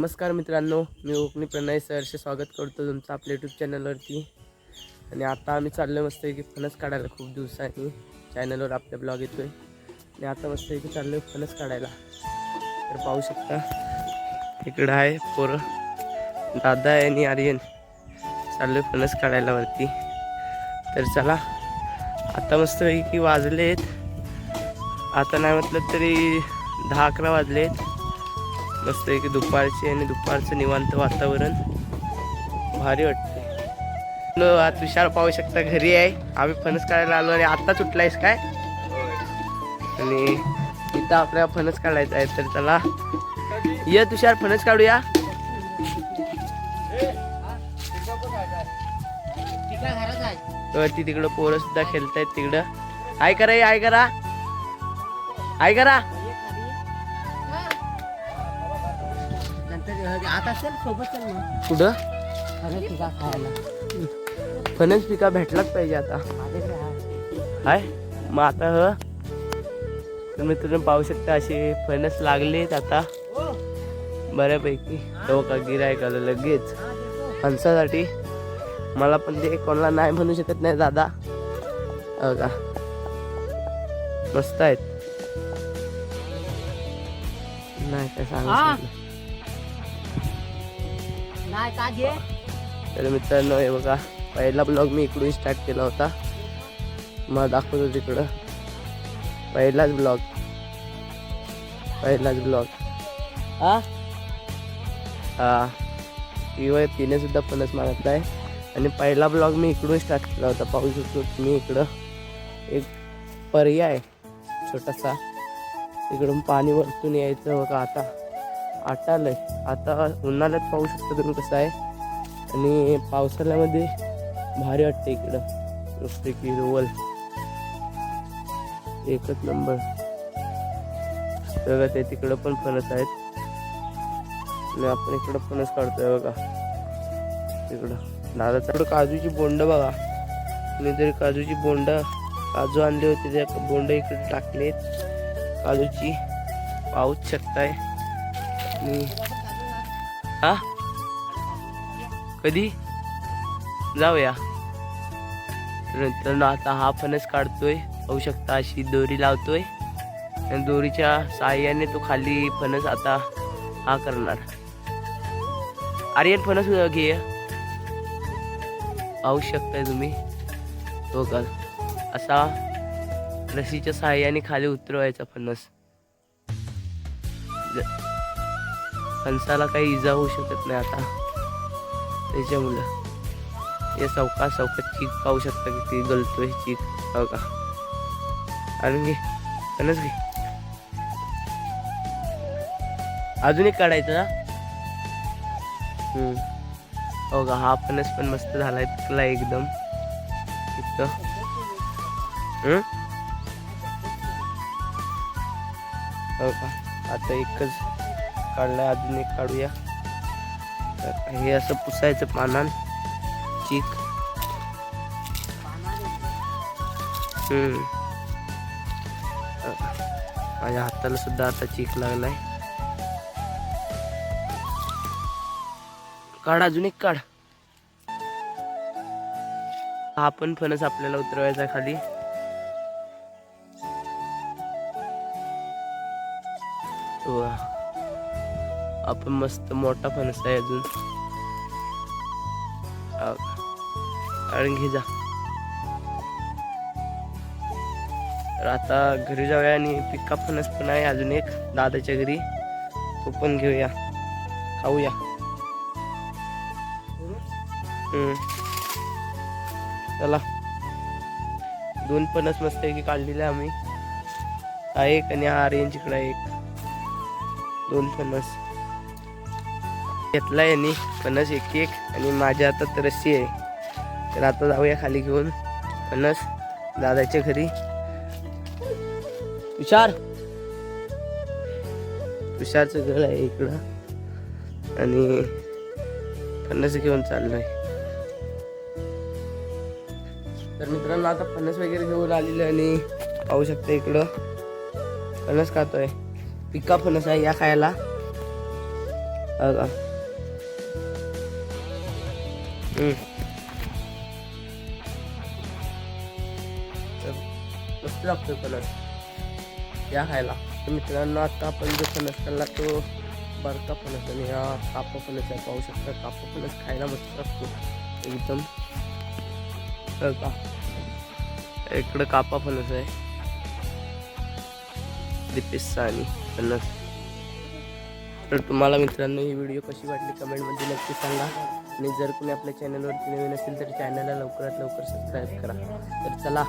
नमस्कार मित्रांनो मी ओकणी प्रणय सरचे स्वागत करतो तुमचं आपल्या यूट्यूब चॅनलवरती आणि आता आम्ही चाललो मस्त की फणस काढायला खूप दिवसांनी. चॅनलवर आपल्या ब्लॉग येतोय. आणि आता मस्त की चाललो फणस काढायला. तर पाहू शकता इकडं आहे पोरं. दादा आहे आणि आर्यन. चाललो आहे फणस काढायला वरती. तर चला आता मस्त की आहेत आता नाही म्हटलं तरी दहा अकरा वाजलेत. मस्त की दुपारचे आणि दुपारचं निवांत वातावरण. भारी वाटते आज विशाल पाहू शकता घरी आहे. आम्ही फणस काढायला आलो आणि आता सुटलायस काय? आणि इथं आपल्याला फणस काढायचा आहे तर चला. ये तुषार फणस काढूया. वरती तिकडं पोरं सुद्धा खेळतायत तिकडं. आय करा आय करा. आय करा. आता चल सोबत चल मग. कुठं? अरे तुझा खायला. फणस पिका भेटलाच पाहिजे आता. आहे. हाय. मग आता ह. तर मित्रांनो पाहू शकता असे फणस लागलेत आता. बऱ्यापैकी. तो का गिरायक आलं लगेच. फणसासाठी. मला पण ते कोणाला नाही म्हणू शकत नाही दादा. हो का मस्त आहेत. नाही काय सांगू हा. शकत नाही का घे तर मित्रांनो हे बघा पहिला ब्लॉग मी इकडून स्टार्ट केला होता. मला दाखवतो तिकडं. पहिलाच ब्लॉग पहिलाच ब्लॉग हा? हा. किंवा तिने सुद्धा फणस मागितला आहे. आणि पहिला ब्लॉग मी इकडून स्टार्ट केला होता. पाहू शकतो तुम्ही इकडं. एक पर्याय छोटासा. इकडून पाणी वरतून यायचं बघा आता. आटालंय. आता उन्हाळ्यात पाहू शकता तुम्ही कसं आहे? आणि पावसाळ्यामध्ये भारी वाटते इकडं. नुसते की रोवल एकच नंबर. बघा ते तिकडं पण फणस आहेत. आणि आपण इकडं फणस काढतोय बघा. तिकडं दादाच्याकडं काजूची बोंड बघा. कोणीतरी काजूची बोंड काजू आणले होते त्या बोंड इकडे टाकलेत. काजूची पाऊच शकताय. हा? कधी? जाऊया. नंतर आता हा फणस काढतोय. पाहू शकता अशी दोरी लावतोय. आणि दोरीच्या साह्याने तो खाली फणस आता हा करणार. आर्यन फणस घे. पाहू शकताय तुम्ही. हो का? असा रशीच्या साह्याने खाली उतरवायचा फणस. फणसाला काही इजा होऊ शकत नाही आता. त्याच्यामुळं हे सवका सवका चीक पाहू शकता किती गलतोय चीक. हो का? आणि घे. फणस घे. अजून एक काढायचं ना? हो का? हा फणस पण मस्त झालाय पिकला एकदम. इतकं हो का? आता एकच. काढला अजून एक काढूया. तर हे असं पुसायचं पानान. चीक. माझ्या हाताला सुद्धा आता चीक लागलाय. काढ अजून एक काढ. हा पण फणस आपल्याला उतरवायचा खाली. वा. आपण मस्त मोठा फणस आहे अजून. आणि घे जा. तर आता घरी जाऊया आणि पिका फणस पण आहे अजून एक दादाच्या घरी. तो पण घेऊया. खाऊया. हम्म. चला. दोन फणस मस्त की काढलेले आम्ही. हा एक आणि हा रेंज इकडे एक. दोन फणस. घेतला यांनी. फणस एक एक. आणि माझ्या हातात तर रस्सी आहे. तर आता जाऊया खाली घेऊन. फणस दादाच्या घरी. तुषार. तुषारचं घर आहे इकडं. आणि फणस घेऊन चाललोय. तर मित्रांनो आता फणस वगैरे घेऊन आलेलं आणि पाहू शकता इकडं. फणस खातोय. पिका फणस आहे या खायला. बघा. मस्त लागतो फणस या खायला. तर मित्रांनो आता आपण जो फणस खाल्ला तो बरका फणस आणि हा कापा फणस आहे. पाहू शकता कापा फणस खायला मस्त असतो. एकदम. का इकडं कापा फणस आहे. दिपेशचा आणि फणस. तर तुम्हाला मित्रांनो ही व्हिडिओ कशी वाटली कमेंटमध्ये नक्की सांगा. आणि जर कोणी आपल्या चॅनलवरती नवीन असेल तर चॅनलला लवकरात लवकर सबस्क्राईब करा. तर चला